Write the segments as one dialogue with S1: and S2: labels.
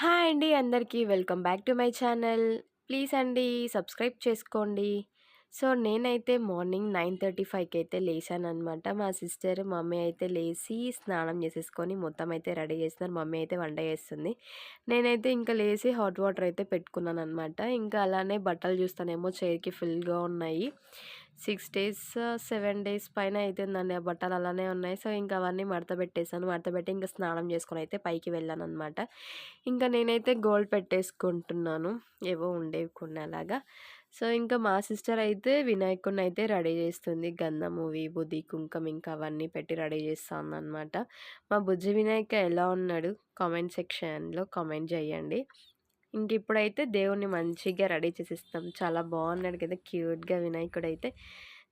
S1: Hi అండి అందరికీ. Welcome back to my channel. Please అండి సబ్స్క్రైబ్ చేసుకోండి. సో నేనైతే మార్నింగ్ నైన్ థర్టీ ఫైవ్కి అయితే లేచానమాట మా సిస్టర్ మమ్మీ అయితే లేచి స్నానం చేసేసుకొని మొత్తం అయితే రెడీ చేస్తున్నారు. మమ్మీ అయితే వంట చేస్తుంది. నేనైతే ఇంకా లేచి హాట్ వాటర్ అయితే పెట్టుకున్నాను అనమాట ఇంకా అలానే బట్టలు చూస్తానేమో చైర్కి ఫుల్గా ఉన్నాయి. సిక్స్ డేస్ సెవెన్ డేస్ పైన అవుతుందండి ఆ బట్టలు అలానే ఉన్నాయి. సో ఇంకా అవన్నీ మడత పెట్టేశాను మడత పెట్టి ఇంకా స్నానం చేసుకుని అయితే పైకి వెళ్ళాను అనమాట ఇంకా నేనైతే గోల్డ్ పెట్టేసుకుంటున్నాను. ఏవో ఉండేవి కొన్ని అలాగా. సో ఇంకా మా సిస్టర్ అయితే వినాయకుడిని అయితే రెడీ చేస్తుంది. గంధం మూవీ బుద్ధి కుంకం ఇంకా అవన్నీ పెట్టి రెడీ చేస్తాను అనమాట మా బుజ్జి వినాయక ఎలా ఉన్నాడు? కామెంట్ సెక్షన్లో కామెంట్ చేయండి. ఇంక ఇప్పుడైతే దేవుణ్ణి మంచిగా రెడీ చేసిస్తాం. చాలా బాగున్నాడు కదా క్యూట్గా వినాయకుడు అయితే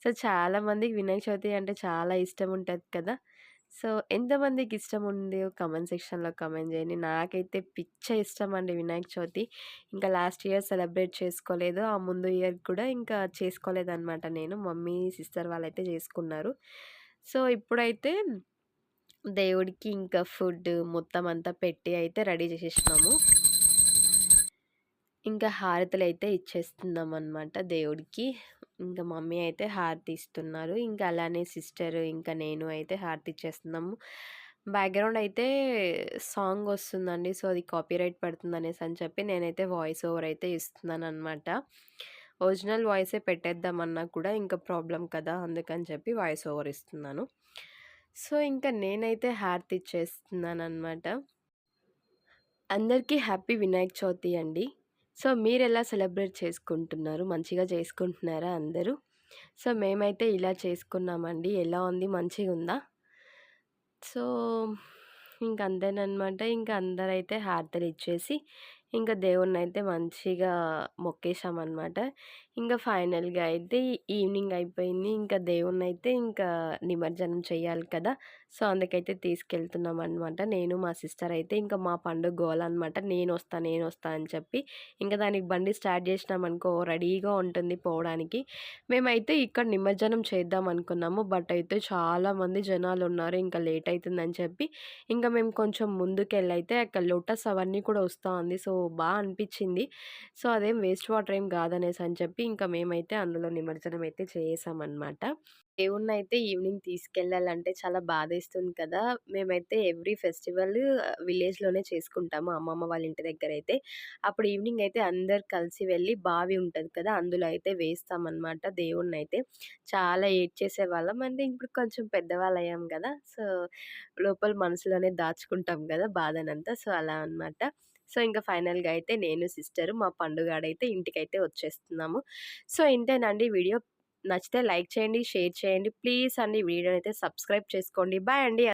S1: సో చాలామందికి వినాయక చవితి అంటే చాలా ఇష్టం ఉంటుంది కదా. సో ఎంతమందికి ఇష్టం ఉంది? కమెంట్ సెక్షన్లో కమెంట్ చేయండి. నాకైతే పిచ్చ ఇష్టం అండి వినాయక చవితి. ఇంకా లాస్ట్ ఇయర్ సెలబ్రేట్ చేసుకోలేదు. ఆ ముందు ఇయర్ కూడా ఇంకా చేసుకోలేదు అనమాట నేను. మమ్మీ సిస్టర్ వాళ్ళైతే చేసుకున్నారు. సో ఇప్పుడైతే దేవుడికి ఇంకా ఫుడ్ మొత్తం అంతా పెట్టి అయితే రెడీ చేసేసినాము. ఇంకా హారతులు అయితే ఇచ్చేస్తున్నాం అనమాట దేవుడికి. ఇంకా మమ్మీ అయితే హారతి ఇస్తున్నారు ఇంకా అలానే సిస్టర్ ఇంకా నేను అయితే హారతి ఇచ్చేస్తున్నాము బ్యాక్గ్రౌండ్ అయితే సాంగ్ వస్తుందండి. సో అది కాపీరైట్ పడుతుంది అనేసి అని చెప్పి నేనైతే వాయిస్ ఓవర్ అయితే ఇస్తున్నాను అనమాట ఒరిజినల్ వాయిసే పెట్టేద్దామన్నా కూడా ఇంకా ప్రాబ్లం కదా అందుకని చెప్పి వాయిస్ ఓవర్ ఇస్తున్నాను. సో ఇంకా నేనైతే హారతి ఇచ్చేస్తున్నాను అనమాట అందరికీ హ్యాపీ వినాయక చవితి అండి. సో మీరు ఎలా సెలబ్రేట్ చేసుకుంటున్నారు? మంచిగా చేసుకుంటున్నారా అందరూ? సో మేమైతే ఇలా చేసుకున్నామండి. ఎలా ఉంది? మంచిగా ఉందా? సో ఇంక అంతేనమాట ఇంకా అందరైతే హారతలు ఇచ్చేసి ఇంకా దేవుణ్ణి అయితే మంచిగా మొక్కేశామన్నమాట ఇంకా ఫైనల్గా అయితే ఈవినింగ్ అయిపోయింది. ఇంకా దేవుణ్ణి అయితే ఇంకా నిమజ్జనం చేయాలి కదా! సో అందుకైతే తీసుకెళ్తున్నాం అనమాట నేను మా సిస్టర్ అయితే ఇంకా మా పండుగ గోల్ అనమాట నేను వస్తా నేను వస్తా అని చెప్పి ఇంకా దానికి బండి స్టార్ట్ చేసినాం అనుకో రెడీగా ఉంటుంది పోవడానికి. మేమైతే ఇక్కడ నిమజ్జనం చేద్దాం అనుకున్నాము. బట్ అయితే చాలామంది జనాలు ఉన్నారు. ఇంకా లేట్ అవుతుందని చెప్పి ఇంకా మేము కొంచెం ముందుకెళ్ళైతే అక్కడ లోటస్ అవన్నీ కూడా వస్తూ ఉంది. సో బాగా అనిపించింది. సో అదేం వేస్ట్ వాటర్ ఏం కాదనేసి అని చెప్పి ఇంకా మేమైతే అందులో నిమజ్జనం అయితే చేసామన్నమాట. దేవుణ్ణి అయితే ఈవినింగ్ తీసుకెళ్ళాలంటే చాలా బాధేస్తుంది కదా! మేమైతే ఎవ్రీ ఫెస్టివల్ విలేజ్లోనే చేసుకుంటాము అమ్మమ్మ వాళ్ళ ఇంటి దగ్గర అయితే అప్పుడు ఈవినింగ్ అయితే అందరు కలిసి వెళ్ళి బావి ఉంటుంది కదా! అందులో అయితే వేస్తామన్నమాట దేవుణ్ణి అయితే చాలా ఏడ్ చేసేవాళ్ళం అంటే ఇప్పుడు కొంచెం పెద్దవాళ్ళు అయ్యాం కదా! సో లోపల మనసులోనే దాచుకుంటాం కదా బాధనంతా. సో అలా అనమాట సో ఇంకా ఫైనల్గా అయితే నేను సిస్టర్ మా పండుగాడైతే ఇంటికైతే వచ్చేస్తున్నాము. సో ఇంతేనండి వీడియో. నచ్చితే లైక్ చేయండి షేర్ చేయండి. ప్లీజ్ అండి వీడియోని అయితే సబ్స్క్రైబ్ చేసుకోండి. బాయ్ అండి.